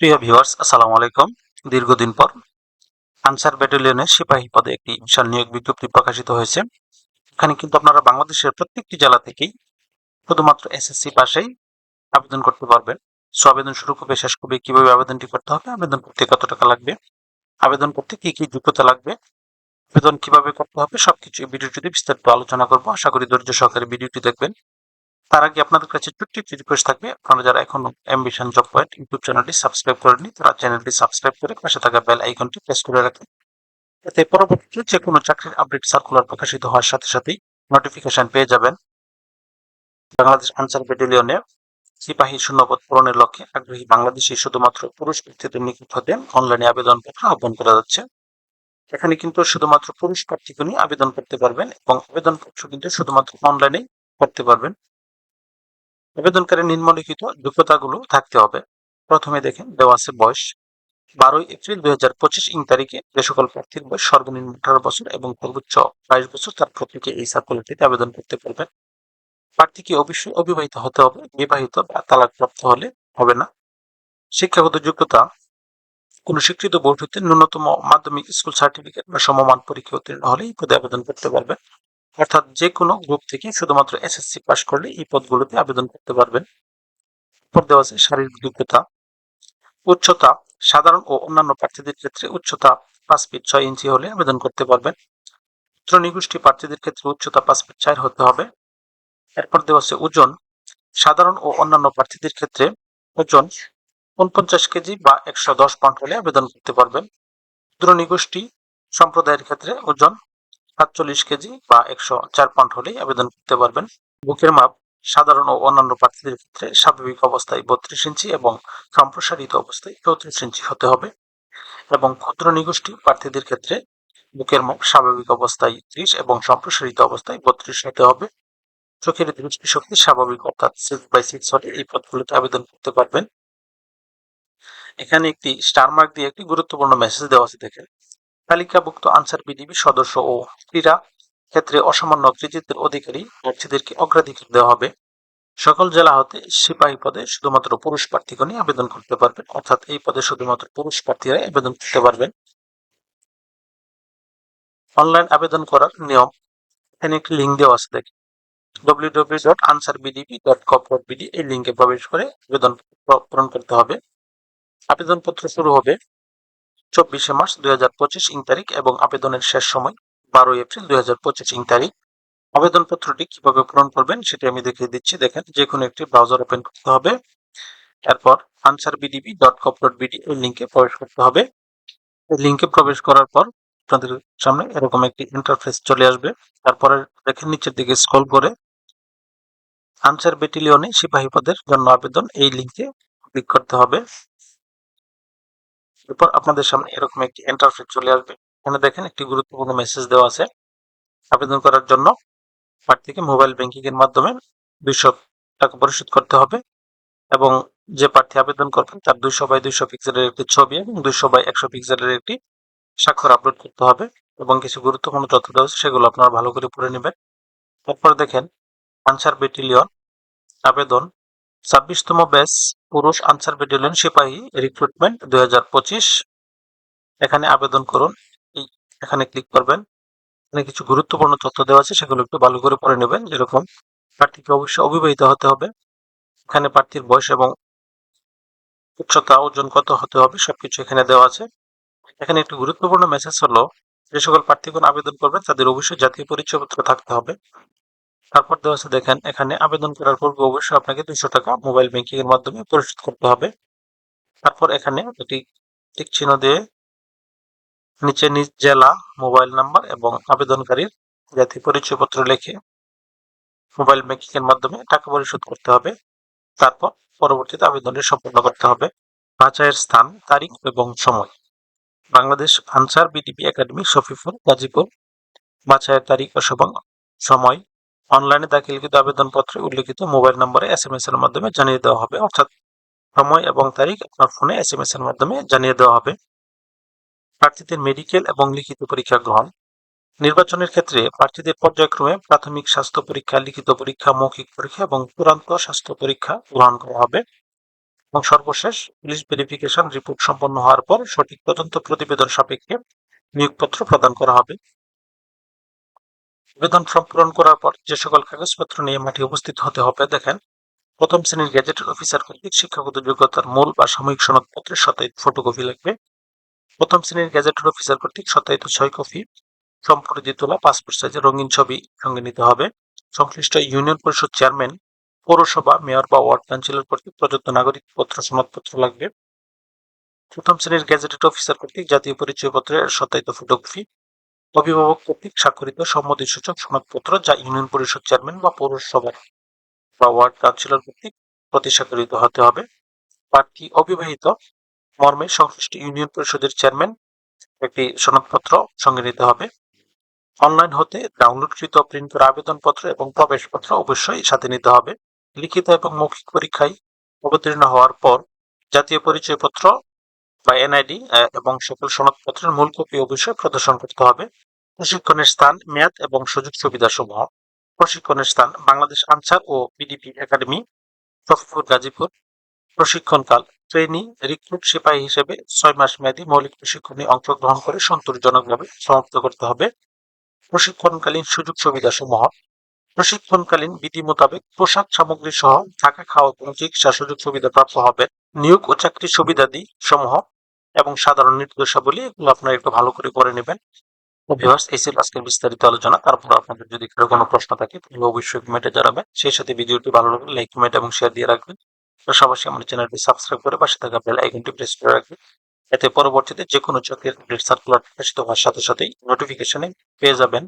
প্রিয় ভিউয়ার্স আসসালামু আলাইকুম। দীর্ঘদিন পর আনসার ব্যাটালিয়নের সিপাহী পদে একটি বিশাল নিয়োগ বিজ্ঞপ্তি প্রকাশিত হয়েছে। এখানে কিন্তু আপনারা বাংলাদেশের প্রত্যেকটি জেলা থেকেই শুধুমাত্র এসএসসি পাশেই আবেদন করতে পারবেন। সো আবেদন শুরু করবে, শেষ করবে, কীভাবে আবেদনটি করতে হবে, আবেদন করতে কত টাকা লাগবে, আবেদন করতে কি কি যোগ্যতা লাগবে, আবেদন কীভাবে করতে হবে, সবকিছু ভিডিওটিতে বিস্তারিত আলোচনা করব। আশা করি ধৈর্য সহকারে ভিডিওটি দেখবেন। তার আগে আপনাদের কাছে ছোট্ট একটি রিকোয়েস্ট থাকবে। আপনারা যারা এখন অ্যাম্বিশন জব পয়েন্ট ইউটিউব চ্যানেলটি সাবস্ক্রাইব করেননি, তারা চ্যানেলটি সাবস্ক্রাইব করে পাশে থাকা বেল আইকনটি প্রেস করে রাখুন। এতে পরবর্তীতে যে কোনো চাকরির আপডেট সার্কুলার প্রকাশিত হওয়ার সাথে সাথেই নোটিফিকেশন পেয়ে যাবেন। বাংলাদেশ আনসার ব্যাটালিয়নে সিপাহী শূন্যপদ পূরণের লক্ষ্যে আগ্রহী বাংলাদেশি শুধুমাত্র পুরুষ প্রার্থীদের নিকট হতে অনলাইনে আবেদনপত্র আহ্বান করা যাচ্ছে। এখানে কিন্তু শুধুমাত্র পুরুষ প্রার্থীগণই আবেদন করতে পারবেন এবং আবেদনপত্র কিন্তু শুধুমাত্র অনলাইনেই করতে পারবেন। আবেদনকারী নিম্নলিখিত যোগ্যতাগুলো থাকতে হবে। প্রথমে দেখেন, দেওয়া আছে বয়স। বারোই এপ্রিল দুই হাজার পঁচিশ ইং তারিখে যে সকল প্রার্থীর বয়স সর্বনিম্ন আঠারো বছর এবং সর্বোচ্চ বাইশ বছর, তার প্রত্যেকে এই সার্কুলারটিতে আবেদন করতে পারবেন। প্রার্থীকে অবশ্যই অবিবাহিত হতে হবে, বিবাহিত বা তালাকপ্রাপ্ত হলে হবে না। শিক্ষাগত যোগ্যতা, কোন স্বীকৃত বোর্ড হতে ন্যূনতম মাধ্যমিক স্কুল সার্টিফিকেট বা সমমান পরীক্ষা উত্তীর্ণ হলে এই পদে আবেদন করতে পারবেন। অর্থাৎ যে কোনো গ্রুপ থেকে শুধুমাত্র এসএসসি পাশ করলে এই পদগুলোতে আবেদন করতে পারবেন। এরপর দেওয়া আছে শারীরিক যোগ্যতা, উচ্চতা, সাধারণ ও অন্যান্য প্রার্থীদের ক্ষেত্রে উচ্চতা পাঁচ ফিট ছয় ইঞ্চি হলে আবেদন করতে পারবেন। উচ্চ প্রার্থীদের ক্ষেত্রে উচ্চতা পাঁচ ফিট চার হতে হবে। এরপর দেওয়া আছে ওজন, সাধারণ ও অন্যান্য প্রার্থীদের ক্ষেত্রে ওজন উনপঞ্চাশ কেজি বা একশো দশ পাউন্ড হলে আবেদন করতে পারবেন। ক্ষুদ্র সম্প্রদায়ের ক্ষেত্রে ওজন সাতচল্লিশ কেজি বা একশো চার পাউন্ড হলেই আবেদন করতে পারবেন। বুকের মাপ সাধারণ ও অন্যান্য প্রার্থীদের ক্ষেত্রে স্বাভাবিক অবস্থায় বত্রিশ ইঞ্চি এবং সম্প্রসারিত অবস্থায় চৌত্রিশ ইঞ্চি হতে হবে এবং ক্ষুদ্র নিগোষ্ঠী প্রার্থীদের ক্ষেত্রে বুকের মাপ স্বাভাবিক অবস্থায় ত্রিশ এবং সম্প্রসারিত অবস্থায় বত্রিশ হতে হবে। চোখের দৃষ্টি শক্তি স্বাভাবিক, অর্থাৎ সিক্স বাই সিক্স হলে এই পদগুলোতে আবেদন করতে পারবেন। এখানে একটি স্টার মার্ক দিয়ে একটি গুরুত্বপূর্ণ মেসেজ দেওয়া আছে দেখেন। তালিকাভুক্ত আনসার বিডিবি সদস্য ও ক্রীড়া ক্ষেত্রে অসামান্য কৃতিত্বের অধিকারী প্রার্থীদেরকে অগ্রাধিকার দেওয়া হবে। সকল জেলা হতে সিপাহী পদে শুধুমাত্র পুরুষ প্রার্থীগণই আবেদন করতে পারবেন, অর্থাৎ এই পদে শুধুমাত্র পুরুষ প্রার্থীরাই আবেদন করতে পারবেন। অনলাইন আবেদন করার নিয়ম, এখানে একটি লিঙ্ক দেওয়া আছে, দেখেন। বিডি এই লিঙ্কে প্রবেশ করে আবেদন পূরণ করতে হবে। আবেদনপত্র শুরু হবে চব্বিশে মার্চ দুই হাজার পঁচিশ ইং তারিখ এবং আবেদনের শেষ সময় বারোই এপ্রিল দুই হাজার পঁচিশ ইং তারিখ। আবেদনপত্রটি কীভাবে পূরণ করবেন সেটি আমি দেখিয়ে দিচ্ছি। দেখেন, যে কোনো একটি ব্রাউজার ওপেন করতে হবে। এরপর আনসার বিডিবি ডট কপ ডট বিডি এই লিঙ্কে প্রবেশ করতে হবে। এই লিঙ্কে প্রবেশ করার পর আপনাদের সামনে এরকম একটি ইন্টারফেস চলে আসবে। তারপরে দেখেন, নিচের দিকে স্ক্রল করে আনসার ব্যাটালিয়নে সিপাহী পদের জন্য আবেদন এই লিঙ্কে ক্লিক করতে হবে। এরপর আপনাদের সামনে এরকম একটি ইন্টারফেস চলে আসবে। এখানে দেখেন একটি গুরুত্বপূর্ণ মেসেজ দেওয়া আছে। আবেদন করার জন্য প্রার্থীকে মোবাইল ব্যাংকিং এর মাধ্যমে দুইশো টাকা পরিশোধ করতে হবে এবং যে প্রার্থী আবেদন করবেন তার দুইশো বাই দুইশো পিক্সেলের একটি ছবি এবং দুইশো বাই একশো পিক্সেলের একটি স্বাক্ষর আপলোড করতে হবে এবং কিছু গুরুত্বপূর্ণ তথ্য দেওয়া আছে, সেগুলো আপনারা ভালো করে পড়ে নেবেন। তারপর দেখেন আনসার ব্যাটালিয়ন আবেদন, ছাব্বিশতম ব্যাচ পুরুষ আনসার ব্যাটালিয়ন সিপাহী রিক্রুটমেন্ট দুই হাজার পঁচিশ। এখানে আবেদন করুন। এখানে ক্লিক করবেন। এখানে কিছু গুরুত্বপূর্ণ তথ্য দেওয়া আছে, সেগুলো একটু ভালো করে পড়ে নেবেন। যেরকম প্রার্থীকে অবশ্যই অবিবাহিত হতে হবে। এখানে প্রার্থীর বয়স এবং উচ্চতা, ওজন কত হতে হবে, সবকিছু এখানে দেওয়া আছে। এখানে একটি গুরুত্বপূর্ণ মেসেজ হলো, যে সকল প্রার্থীগণ আবেদন করবেন, তাদের অবশ্যই জাতীয় পরিচয়পত্র থাকতে হবে। তারপর দেওয়া আছে, দেখেন, এখানে আবেদন করার পূর্বে অবশ্যই আপনাকে দুইশো টাকা মোবাইল ব্যাংকিং এর মাধ্যমে পরিশোধ করতে হবে। তারপর এখানে একটি টিক চিহ্ন দিয়ে নিচে নিজ জেলা মোবাইল নাম্বার এবং আবেদনকারীর জাতীয় পরিচয়পত্র লিখে মোবাইল ব্যাংকিং এর মাধ্যমে টাকা পরিশোধ করতে হবে। তারপর পরবর্তীতে আবেদনটি সম্পন্ন করতে হবে। বাছাইয়ের স্থান, তারিখ এবং সময়। Bangladesh Ansar VDP academy Shafipur Gazipur. বাছাইয়ের তারিখ ও সময় অনলাইনে দাখিলকৃত আবেদনপত্রে উল্লেখিত মোবাইল নম্বরে এস এম এস এর মাধ্যমে জানিয়ে দেওয়া হবে, অর্থাৎ সময় এবং তারিখ আপনার ফোনে এস এম এস এর মাধ্যমে জানিয়ে দেওয়া হবে। প্রার্থীদের মেডিকেল এবং লিখিত পরীক্ষা গ্রহণ। নির্বাচনের ক্ষেত্রে প্রার্থীদের পর্যায়ক্রমে প্রাথমিক স্বাস্থ্য পরীক্ষা, লিখিত পরীক্ষা, মৌখিক পরীক্ষা এবং চূড়ান্ত স্বাস্থ্য পরীক্ষা গ্রহণ করা হবে এবং সর্বশেষ পুলিশ ভেরিফিকেশন রিপোর্ট সম্পন্ন হওয়ার পর সঠিক তদন্ত প্রতিবেদন সাপেক্ষে নিয়োগপত্র প্রদান করা হবে। আবেদন ফর্ম পূরণ করার পর যে সকল কাগজপত্র নিয়ে মাঠে উপস্থিত হতে হবে, দেখেন, প্রথম শ্রেণির গেজেটের অফিসার কর্তৃক শিক্ষাগত যোগ্যতার মূল বা সাময়িক সনদপত্রের সত্যায়িত ফটোকপি লাগবে। প্রথম শ্রেণির গেজেটের অফিসার কর্তৃক সত্যায়িত ছয় কপি সম্প্রতি তোলা পাসপোর্ট সাইজের রঙিন ছবি সঙ্গে নিতে হবে। সংশ্লিষ্ট ইউনিয়ন পরিষদ চেয়ারম্যান পৌরসভা মেয়র বা ওয়ার্ড কাউন্সিলর কর্তৃক প্রদত্ত নাগরিকপত্র সনদপত্র লাগবে। প্রথম শ্রেণির গেজেটেড অফিসার কর্তৃক জাতীয় পরিচয়পত্রের সত্যায়িত ফটোকপি অভিভাবক কর্তৃক স্বাক্ষরিত সম্মতিসূচক সনদপত্র যা ইউনিয়ন পরিষদ চেয়ারম্যান বা পৌরসভার বা ওয়ার্ড কাউন্সিলর কর্তৃক প্রতি স্বাক্ষরিত হতে হবে। প্রার্থী অবিবাহিত। মর্মে সংশ্লিষ্ট ইউনিয়ন পরিষদের চেয়ারম্যান একটি সনদপত্র সঙ্গে নিতে হবে। অনলাইন হতে ডাউনলোডকৃত প্রিন্ট আবেদনপত্র এবং প্রবেশপত্র অবশ্যই সাথে নিতে হবে। লিখিত এবং মৌখিক পরীক্ষায় অবতীর্ণ হওয়ার পর জাতীয় পরিচয়পত্র বা এনআইডি এবং সকল সনদপত্রের মূল কপি অবশ্যই প্রদর্শন করতে হবে। প্রশিক্ষণের স্থান, মেয়াদ এবং সুযোগ সুবিধা সমূহ প্রশিক্ষণের স্থান, বাংলাদেশ আনসার ও পিডিপি একাডেমি সফিপুর গাজীপুর। প্রশিক্ষণকাল ট্রেনি রিক্রুট সিপাহী হিসেবে ছয় মাস মেয়াদী মৌলিক প্রশিক্ষণে অংশগ্রহণ করে সন্তোষজনকভাবে সমাপ্ত করতে হবে। প্রশিক্ষণকালীন সুযোগ সুবিধা সমূহ প্রশিক্ষণকালীন বিধি মোতাবেক পোশাক সামগ্রী সহ থাকা খাওয়া এবং চিকিৎসা সুযোগ সুবিধা প্রাপ্ত হবে। নিয়োগ ও চাকরি সুবিধাদি সমূহ এবং সাধারণ নির্দেশাবলী এগুলো আপনারা একটু ভালো করে করে নেবেন। ভিউয়ার্স এই ছিল আজকের বিস্তারিত আলোচনা। তারপর আপনাদের যদি কারও কোনো প্রশ্ন থাকে তাহলে অবশ্যই কমেন্টে জানাবেন। সেই সাথে ভিডিওটি ভালো লাগলে লাইক কমেন্ট এবং শেয়ার দিয়ে রাখবেন। পাশাপাশি আমার চ্যানেলটি সাবস্ক্রাইব করে পাশে থাকা বেল আইকনটি প্রেস করে রাখবেন। এতে পরবর্তীতে যে কোনো চাকরির আপডেট সার্কুলার প্রকাশিত হওয়ার সাথে সাথেই নোটিফিকেশনে পেয়ে যাবেন।